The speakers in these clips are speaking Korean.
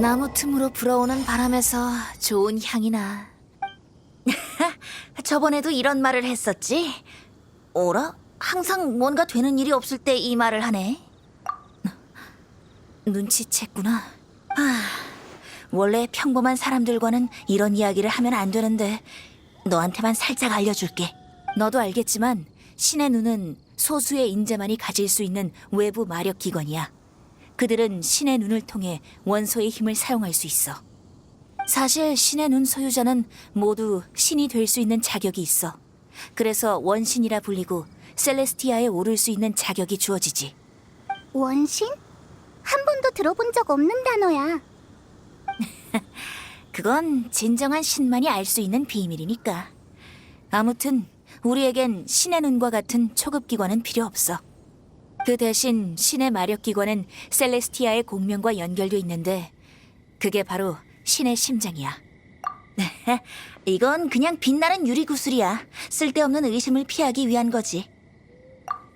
나무 틈으로 불어오는 바람에서 좋은 향이 나. 저번에도 이런 말을 했었지? 어라? 항상 뭔가 되는 일이 없을 때 이 말을 하네. 눈치챘구나. 아, 원래 평범한 사람들과는 이런 이야기를 하면 안 되는데 너한테만 살짝 알려줄게. 너도 알겠지만 신의 눈은 소수의 인재만이 가질 수 있는 외부 마력 기관이야. 그들은 신의 눈을 통해 원소의 힘을 사용할 수 있어. 사실 신의 눈 소유자는 모두 신이 될 수 있는 자격이 있어. 그래서 원신이라 불리고 셀레스티아에 오를 수 있는 자격이 주어지지. 원신? 한 번도 들어본 적 없는 단어야. 그건 진정한 신만이 알 수 있는 비밀이니까. 아무튼 우리에겐 신의 눈과 같은 초급 기관은 필요 없어. 그 대신 신의 마력 기관은 셀레스티아의 공명과 연결돼 있는데 그게 바로 신의 심장이야. 이건 그냥 빛나는 유리 구슬이야. 쓸데없는 의심을 피하기 위한 거지.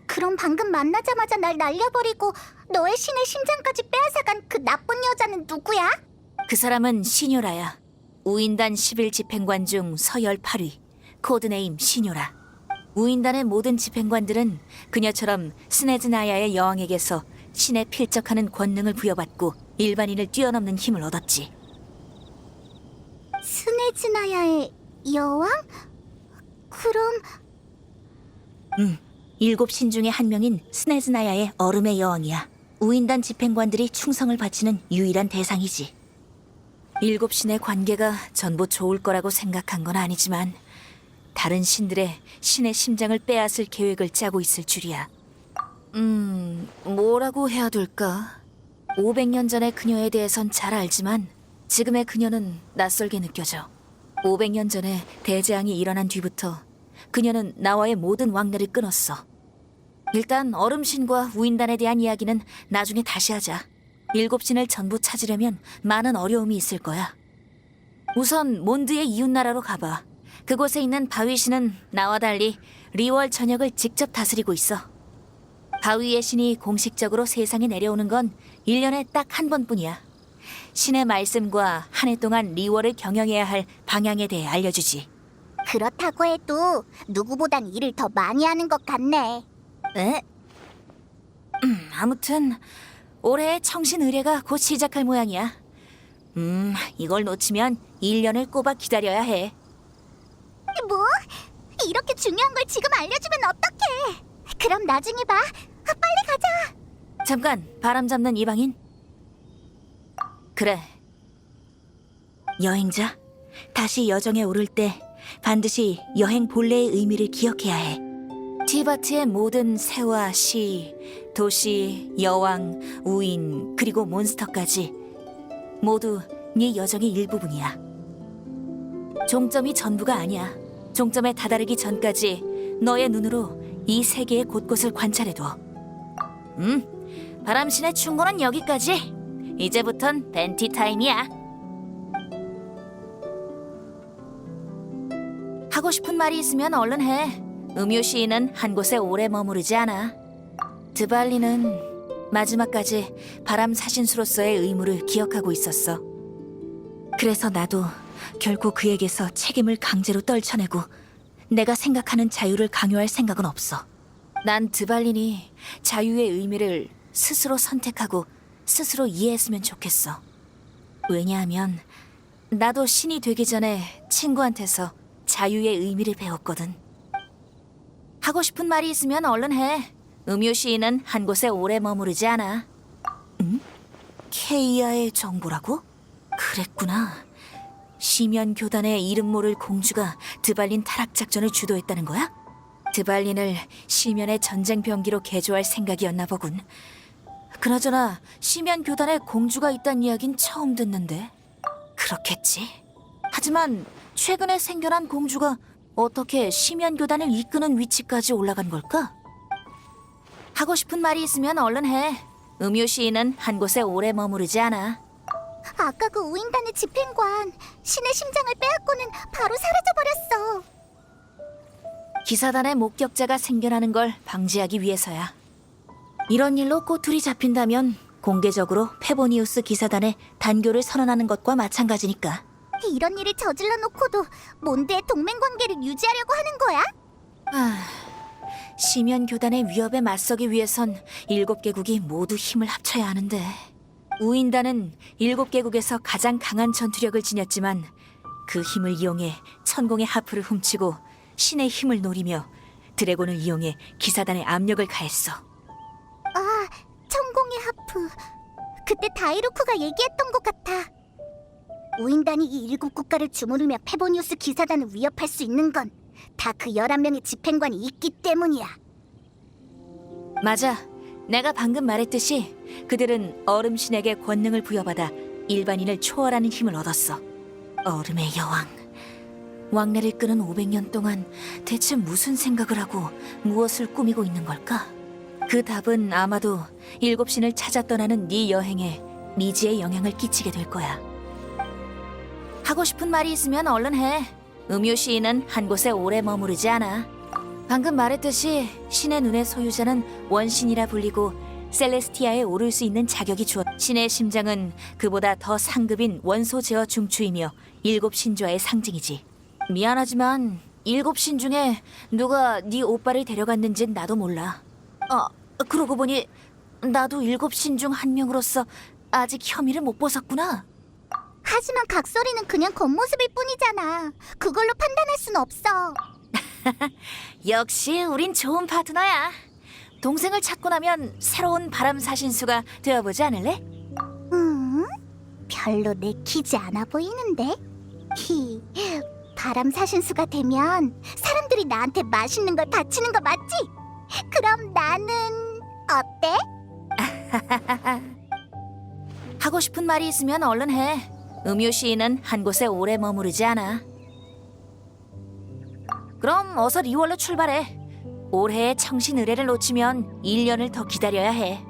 그럼 방금 만나자마자 날 날려버리고 너의 신의 심장까지 빼앗아간 그 나쁜 여자는 누구야? 그 사람은 시뇨라야. 우인단 11 집행관 중 서열 8위. 코드네임 시뇨라. 우인단의 모든 집행관들은 그녀처럼 스네즈나야의 여왕에게서 신에 필적하는 권능을 부여받고 일반인을 뛰어넘는 힘을 얻었지. 스네즈나야의 여왕? 그럼 응. 일곱 신 중에 한 명인 스네즈나야의 얼음의 여왕이야. 우인단 집행관들이 충성을 바치는 유일한 대상이지. 일곱 신의 관계가 전부 좋을 거라고 생각한 건 아니지만 다른 신들의 신의 심장을 빼앗을 계획을 짜고 있을 줄이야. 음, 뭐라고 해야 될까? 500년 전의 그녀에 대해선 잘 알지만 지금의 그녀는 낯설게 느껴져. 500년 전에 대재앙이 일어난 뒤부터 그녀는 나와의 모든 왕래를 끊었어. 일단 얼음신과 우인단에 대한 이야기는 나중에 다시 하자. 일곱 신을 전부 찾으려면 많은 어려움이 있을 거야. 우선 몬드의 이웃 나라로 가봐. 그곳에 있는 바위 신은 나와 달리 리월 전역을 직접 다스리고 있어. 바위의 신이 공식적으로 세상에 내려오는 건 1년에 딱 한 번뿐이야. 신의 말씀과 한 해 동안 리월을 경영해야 할 방향에 대해 알려주지. 그렇다고 해도 누구보단 일을 더 많이 하는 것 같네. 에? 음, 아무튼 올해 청신 의례가 곧 시작할 모양이야. 음, 이걸 놓치면 1년을 꼬박 기다려야 해. 뭐? 이렇게 중요한 걸 지금 알려주면 어떡해? 그럼 나중에 봐. 아, 빨리 가자. 잠깐, 바람 잡는 이방인. 그래. 여행자, 다시 여정에 오를 때 반드시 여행 본래의 의미를 기억해야 해. 티바트의 모든 새와 시, 도시, 여왕, 우인, 그리고 몬스터까지 모두 네 여정의 일부분이야. 종점이 전부가 아니야. 종점에 다다르기 전까지 너의 눈으로 이 세계의 곳곳을 관찰해둬. 음, 바람신의 충고는 여기까지. 이제부턴 벤티 타임이야. 하고 싶은 말이 있으면 얼른 해. 음유 시인은 한 곳에 오래 머무르지 않아. 드발리는 마지막까지 바람 사신수로서의 의무를 기억하고 있었어. 그래서 나도 결코 그에게서 책임을 강제로 떨쳐내고 내가 생각하는 자유를 강요할 생각은 없어. 난 드발린이 자유의 의미를 스스로 선택하고 스스로 이해했으면 좋겠어. 왜냐하면 나도 신이 되기 전에 친구한테서 자유의 의미를 배웠거든. 하고 싶은 말이 있으면 얼른 해. 음유 시인은 한 곳에 오래 머무르지 않아. 응? 케이아의 정보라고? 그랬구나. 시면 교단의 이름 모를 공주가 드발린 타락 작전을 주도했다는 거야? 드발린을 시면의 전쟁 병기로 개조할 생각이었나 보군. 그나저나 시면 교단에 공주가 있다는 이야긴 처음 듣는데. 그렇겠지. 하지만 최근에 생겨난 공주가 어떻게 시면 교단을 이끄는 위치까지 올라간 걸까? 하고 싶은 말이 있으면 얼른 해. 음유 시인은 한 곳에 오래 머무르지 않아. 아까 그 우인단의 집행관 신의 심장을 빼앗고는 바로 사라져버렸어. 기사단의 목격자가 생겨나는 걸 방지하기 위해서야. 이런 일로 꼬투리 잡힌다면 공개적으로 페보니우스 기사단에 단교를 선언하는 것과 마찬가지니까. 이런 일을 저질러 놓고도 몬드의 동맹 관계를 유지하려고 하는 거야? 아, 시면 교단의 위협에 맞서기 위해선 일곱 개국이 모두 힘을 합쳐야 하는데 우인단은 일곱 개국에서 가장 강한 전투력을 지녔지만 그 힘을 이용해 천공의 하프를 훔치고 신의 힘을 노리며 드래곤을 이용해 기사단의 압력을 가했어. 아, 천공의 하프. 그때 다이루크가 얘기했던 것 같아. 우인단이 이 일곱 국가를 주무르며 페보니우스 기사단을 위협할 수 있는 건 다 그 열한 명의 집행관이 있기 때문이야. 맞아. 내가 방금 말했듯이 그들은 얼음신에게 권능을 부여받아 일반인을 초월하는 힘을 얻었어. 얼음의 여왕. 왕래를 끄는 500년 동안 대체 무슨 생각을 하고 무엇을 꾸미고 있는 걸까? 그 답은 아마도 일곱 신을 찾아 떠나는 네 여행에 미지의 영향을 끼치게 될 거야. 하고 싶은 말이 있으면 얼른 해. 음유 시인은 한 곳에 오래 머무르지 않아. 방금 말했듯이 신의 눈의 소유자는 원신이라 불리고 셀레스티아에 오를 수 있는 자격이 주었. 신의 심장은 그보다 더 상급인 원소 제어 중추이며 일곱 신좌의 상징이지. 미안하지만 일곱 신 중에 누가 네 오빠를 데려갔는진 나도 몰라. 어, 그러고 보니 나도 일곱 신 중 한 명으로서 아직 혐의를 못 벗었구나. 하지만 각설이는 그냥 겉모습일 뿐이잖아. 그걸로 판단할 순 없어. 역시 우린 좋은 파트너야. 동생을 찾고 나면 새로운 바람 사신수가 되어보지 않을래? 음? 별로 내키지 않아 보이는데? 히, 바람 사신수가 되면 사람들이 나한테 맛있는 걸 바치는 거 맞지? 그럼 나는 어때? 하고 싶은 말이 있으면 얼른 해. 음유 시인은 한 곳에 오래 머무르지 않아. 그럼 어서 리월로 출발해. 올해의 청신 의뢰를 놓치면 1년을 더 기다려야 해.